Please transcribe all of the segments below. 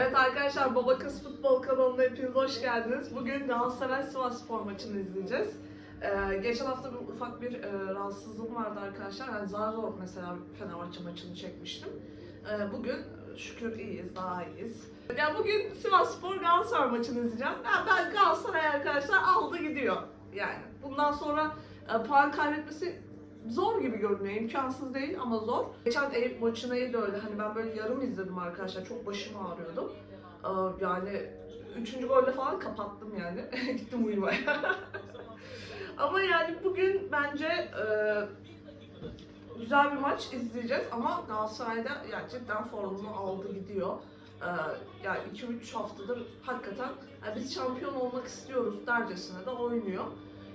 Evet arkadaşlar Baba Kız Futbol kanalına hepiniz hoş geldiniz. Bugün Galatasaray Sivas Spor maçını izleyeceğiz. Ee, geçen hafta bir ufak bir e, rahatsızlığım vardı arkadaşlar. Yani zar mesela Fenerbahçe maçını çekmiştim. Ee, bugün şükür iyiyiz, daha iyiyiz. Yani bugün Sivas Spor Galatasaray maçını izleyeceğim. Yani ben Galatasaray arkadaşlar aldı gidiyor. Yani bundan sonra e, puan kaybetmesi zor gibi görünüyor. imkansız değil ama zor. Geçen Eyüp maçına da öyle. Hani ben böyle yarım izledim arkadaşlar. Çok başım ağrıyordu. Ee, yani üçüncü golle falan kapattım yani. Gittim uyumaya. ama yani bugün bence e, güzel bir maç izleyeceğiz ama Galatasaray'da gerçekten formunu aldı gidiyor. Ee, yani 2-3 haftadır hakikaten yani biz şampiyon olmak istiyoruz dercesine de oynuyor.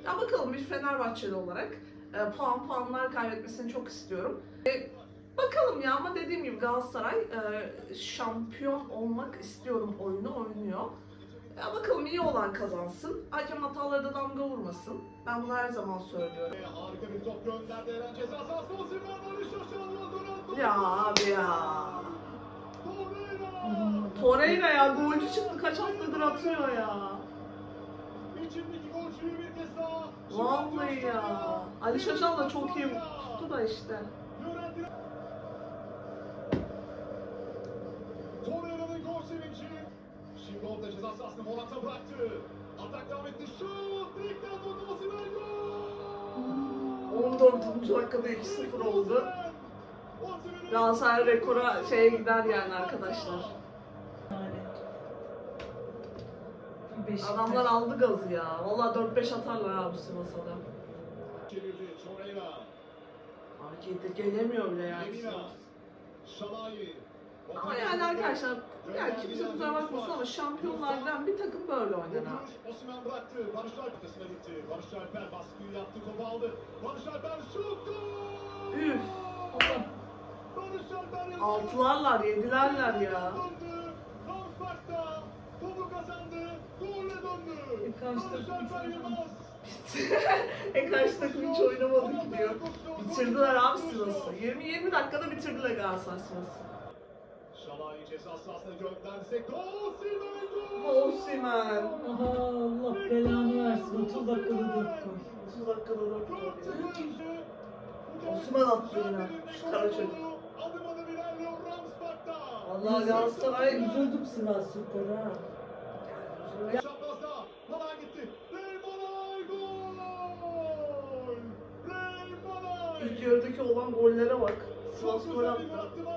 Ya bakalım bir Fenerbahçeli olarak e, puan puanlar kaybetmesini çok istiyorum. E, bakalım ya ama dediğim gibi Galatasaray e, şampiyon olmak istiyorum oyunu oynuyor. Ya bakalım iyi olan kazansın. Hakem hataları da damga vurmasın. Ben bunu her zaman söylüyorum. Harika bir top gönderdi Eren ceza sahasına Osimhen Barış top. Ya abi ya. Torreira. Ya golcü çıktı kaç haftadır atıyor ya. İçindeki golcüyü. Vallahi ya. Ali Şaşal da çok iyi tuttu da işte. Torreira'nın gol sevinci. Şimdi orta ceza sahasını Morat'a bıraktı. Atak devam etti. Şut. Direkten döndü Osimhen gol. 14. dakikada 2-0 oldu. Galatasaray rekora şeye gider yani arkadaşlar. Yani. Beşiktaş. Adamlar aldı gazı ya. Vallahi 4-5 atarlar abi Sivas'a. Çevirdi Torreira. Gelemiyor bile yani. Sivas. Ama yani arkadaşlar, yani kimse kusura bakmasın ama şampiyonlardan bir takım böyle oynar abi. Osman bıraktı. Barış Alper kısmına gitti. Barış Alper baskıyı yaptı. Topu aldı. Barış Alper şut. Üf. Barış Alper yazdı. Altılarlar, yedilerler ya. Topu kazandı. Döndü. E, karşı takım hiç Yılmaz. e karşı takım hiç oynamadı ki diyor. Bitirdiler abi Sivas'ı. 20-20 dakikada bitirdiler Galatasaray Sivas'ı. Şalai ceza sahasına gönderdi. Sektor. Osimhen gol! Osimhen. Aha Allah belanı versin. 30 dakikada 4 gol. 30 dakikada 4 gol. Osman attı yine. Şu kara çocuk. Adım adım ilerliyor Ramsbach'ta. Galatasaray Üzüldüm Sivas Spor'a. Malay gitti. Reymanay gol! Reymanay! ilk yarıdaki olan gollere bak. Sivas gol attı. gol.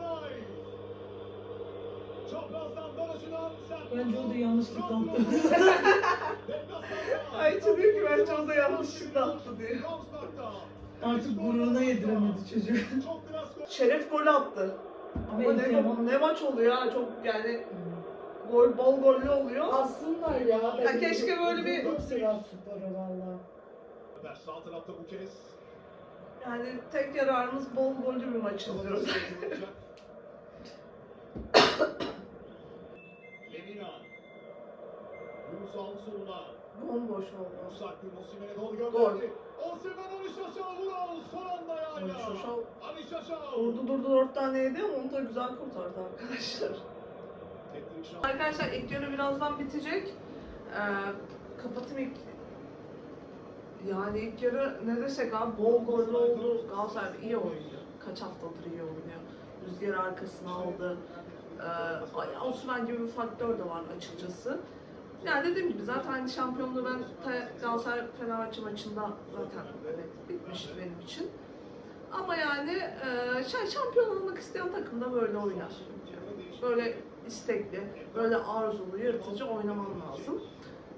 Çaprazdan sert Bence o da yanlışlıkla attı. Ayça diyor ki bence o da yanlışlıkla attı diyor. Artık gururuna yediremedi çocuk. Çok biraz gol. Şeref golü attı. Ama ne, ne maç oluyor ha çok yani gol bol gollü oluyor. Aslında ya. Ya keşke böyle bir- Üzüldüm Sivas Spor'a valla. Sağ tarafta bu kez. Yani tek yararımız bol gollü bir maç izliyoruz. Lemina. Yunus aldı soluna. Bomboş oldu. Musaklı Osimhen'e doğru Gol. gönderdi. Osimhen Ali Şaşal vural son anda Ali ayağıyla. Şaşal Ali Şaşal. Durdu durdu dört tane yedi ama onu da güzel kurtardı arkadaşlar. Arkadaşlar ilk yarı birazdan bitecek. Ee, kapatayım ilk yani ilk yarı ne desek abi bol gollü oldu. Galatasaray iyi oynuyor. Kaç haftadır iyi oynuyor. Rüzgar arkasına aldı. Ee, Osman gibi bir faktör de var açıkçası. Yani dediğim gibi zaten aynı şampiyonluğu ben ta- Galatasaray Fenerbahçe maçında zaten böyle bitmişti benim için. Ama yani e, şampiyon olmak isteyen takım da böyle oynar. Böyle istekli, böyle arzulu, yırtıcı oynaman lazım.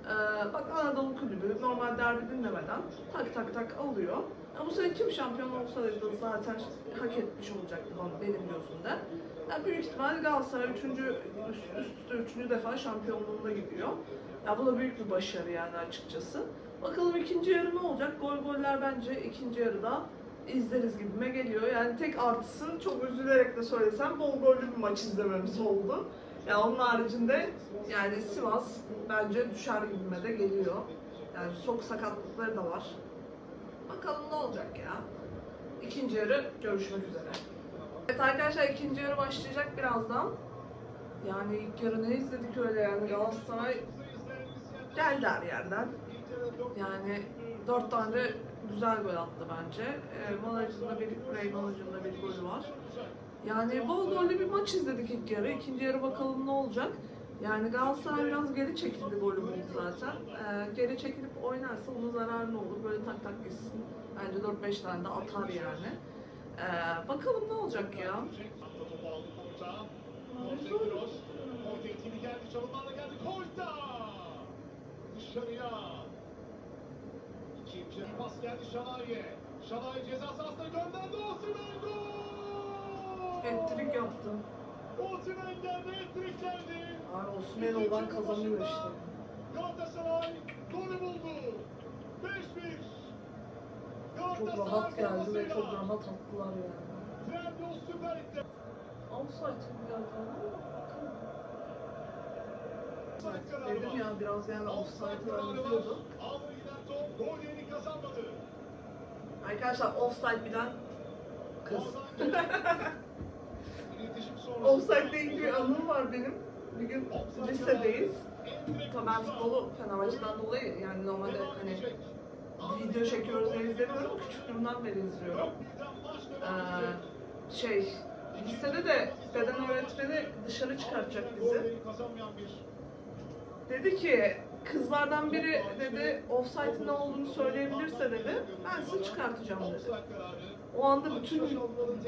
Ee, bak Anadolu Kulübü normal derbi dinlemeden tak tak tak alıyor. Ya bu sene kim şampiyon olsaydı zaten hak etmiş olacaktı benim gözümde. Ya büyük ihtimal Galatasaray üçüncü, üst, üst üste üçüncü defa şampiyonluğunda gidiyor. Ya bu da büyük bir başarı yani açıkçası. Bakalım ikinci yarı ne olacak? Gol goller bence ikinci yarıda izleriz gibime geliyor. Yani tek artısı çok üzülerek de söylesem bol gollü bir maç izlememiz oldu. Ya onun haricinde yani Sivas bence düşer gibime de geliyor. Yani çok sakatlıkları da var. Bakalım ne olacak ya. İkinci yarı görüşmek üzere. Evet arkadaşlar ikinci yarı başlayacak birazdan. Yani ilk yarı ne izledik öyle yani Galatasaray geldi her yerden. Yani dört tane güzel gol attı bence. E, Malajı'nda bir, Ray Malajı'nda bir golü var. Yani bol gollü bir maç izledik ilk yarı. İkinci yarı bakalım ne olacak. Yani Galatasaray biraz geri çekildi golü buldu zaten. Ee, geri çekilip oynarsa onun zararı olur. Böyle tak tak gitsin. Bence 4-5 tane de atar yani. Ee, bakalım ne olacak ya. Topu aldı Koyta. Koyta Kroos. Koyta itini geldi. Çalımlarla geldi. Koyta. Dışarıya. İkinci pas geldi Şalai'ye. Şalai ceza sahasına gönderdi. Osimhen gol! Hat-trick yaptı. Osimhen geldi. Hat-trick geldi. Abi Osman olan kazanıyor işte. Galatasaray golü buldu. 5-1. Çok rahat geldi ve çok rahat attılar yani. Trabzon Süper Lig'de. Offside mi geldi. Dedim ya biraz yani offside'ı benziyordu. Ağlara giden top gol yerini kazanmadı. Arkadaşlar offside bilen kız. Offside ilgili bir anım var benim. Bir gün lisedeyiz. Tabii ben futbolu Fenerbahçe'den dolayı yani normalde hani video çekiyoruz diye izlemiyorum. Küçüklüğümden beri izliyorum. Ee, şey, lisede de beden öğretmeni dışarı çıkartacak bizi. Dedi ki kızlardan biri dedi offside'in ne olduğunu söyleyebilirse dedi ben sizi çıkartacağım dedi. O anda bütün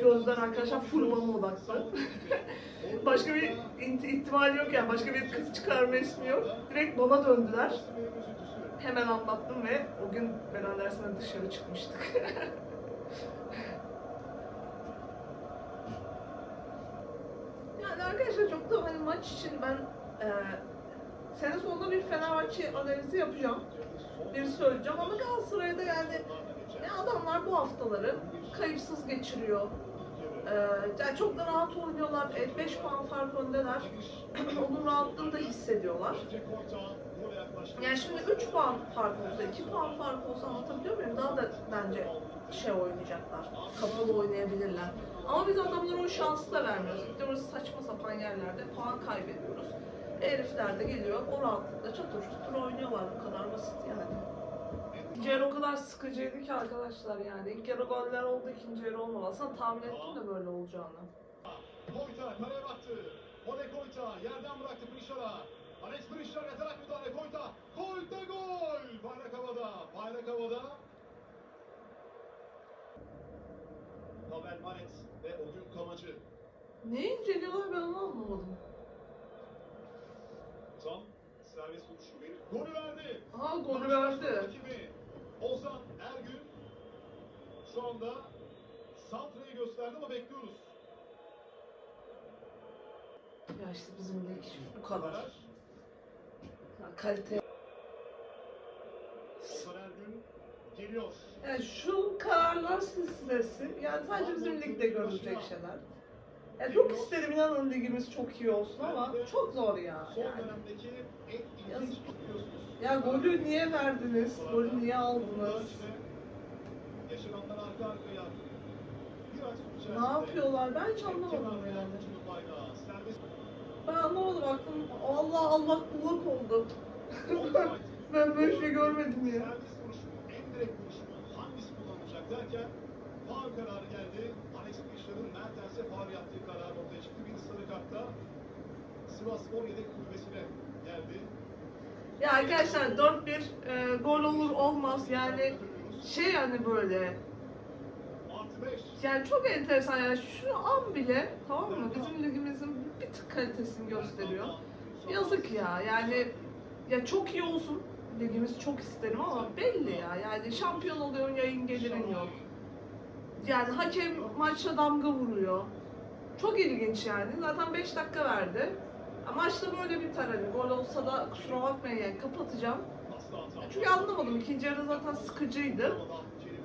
gözler arkadaşlar full bana odaklı. Başka bir ihtimal yok yani başka bir kız çıkarma ismi yok. Direkt bana döndüler. Hemen anlattım ve o gün beden dersine dışarı çıkmıştık. yani arkadaşlar çok da hani maç için ben e, sene sonunda bir Fenerbahçe analizi yapacağım. Bir söyleyeceğim ama Galatasaray'da yani ne adamlar bu haftaları kayıpsız geçiriyor. Ee, yani çok da rahat oynuyorlar. 5 puan fark öndeler. Onun rahatlığını da hissediyorlar. Yani şimdi 3 puan fark olsa, 2 puan fark olsa anlatabiliyor muyum? Daha da bence şey oynayacaklar. Kapalı oynayabilirler. Ama biz adamlara o şansı da vermiyoruz. Gidiyoruz saçma sapan yerlerde puan kaybediyoruz. Herifler de geliyor o rahatlıkla çatır çutur oynuyorlar. Bu kadar basit yani. İkinci yarı o kadar sıkıcıydı ki arkadaşlar yani. İlk yarı goller oldu, ikinci yarı olmadı. Aslında tahmin ettim de böyle olacağını. Koyta kaleye baktı. Ole Koyta yerden bıraktı Prişar'a. Alex Prişar yatarak müdahale Koyta. Koyta gol! Bayrak havada. Bayrak havada. Pavel Maret ve Ogün Kamacı. Ne inceliyorlar ben onu anlamadım. Tam servis vuruşu bir golü verdi. Aa golü verdi. Rakibi Ozan Ergün şu anda Santra'yı gösterdi ama bekliyoruz. Ya işte bizim lig bu kadar. Ya kalite. Ozan Ergün geliyor. Yani şu kararlar silsilesi yani sadece bizim ligde görülecek şeyler. Ya çok isterim inanın ligimiz çok iyi olsun ama çok zor ya. Yani. Yazık. Ya golü niye verdiniz? Golü niye aldınız? Ne yapıyorlar? Ben hiç anlamadım yani. Ben anlamadım aklım. Allah Allah bullak oldu. Ben böyle şey görmedim ya. Hangisi kullanılacak derken faul kararı geldi. Alex Kışlar'ın Mertens'e faul yaptığı karar ortaya çıktı. Bir sarı kartta Sivas Spor yedek kulübesine geldi. Ya arkadaşlar 4-1 e, gol olur olmaz yani şey yani böyle Artı 5. Yani çok enteresan yani şu an bile tamam mı bizim ligimizin bir tık kalitesini gösteriyor. Yazık ya yani ya çok iyi olsun ligimiz çok isterim ama belli ya yani şampiyon oluyorsun yayın gelirin yok. Yani hakem maçta damga vuruyor. Çok ilginç yani zaten 5 dakika verdi. Maçta böyle biter hani gol olsa da kusura bakmayın yani kapatacağım. Çünkü anlamadım ikinci yarı zaten sıkıcıydı.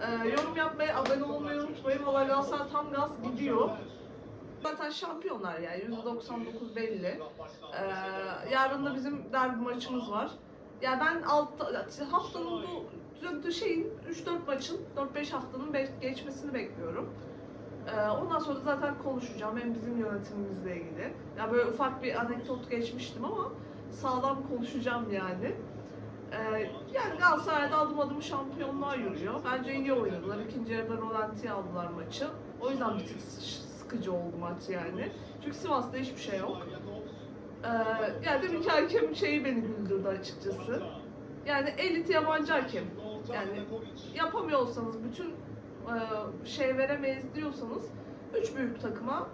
Ee, yorum yapmayı, abone olmayı unutmayın. Valla Galatasaray tam gaz gidiyor. Zaten şampiyonlar yani %99 belli. Ee, yarın da bizim derbi maçımız var. Ya ben altta, haftanın bu şeyin 3-4 maçın 4-5 haftanın geçmesini bekliyorum. Ondan sonra zaten konuşacağım hem bizim yönetimimizle ilgili. Ya böyle ufak bir anekdot geçmiştim ama sağlam konuşacağım yani. Yani Galatasaray'da adım adım şampiyonluğa yürüyor. Bence iyi oynadılar. İkinci yarıda rolantiye aldılar maçı. O yüzden bir tık sıkıcı oldu maç yani. Çünkü Sivas'ta hiçbir şey yok. Yani demin ki hakem şeyi beni güldürdü açıkçası. Yani elit yabancı hakem. Yani yapamıyorsanız bütün e, şey veremeyiz diyorsanız üç büyük takıma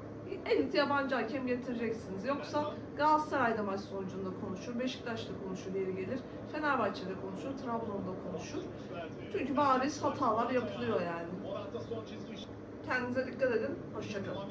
elit yabancı hakem getireceksiniz. Yoksa Galatasaray'da maç sonucunda konuşur, Beşiktaş'ta konuşur yeri gelir, Fenerbahçe'de konuşur, Trabzon'da konuşur. Çünkü bariz hatalar yapılıyor yani. Kendinize dikkat edin, hoşçakalın.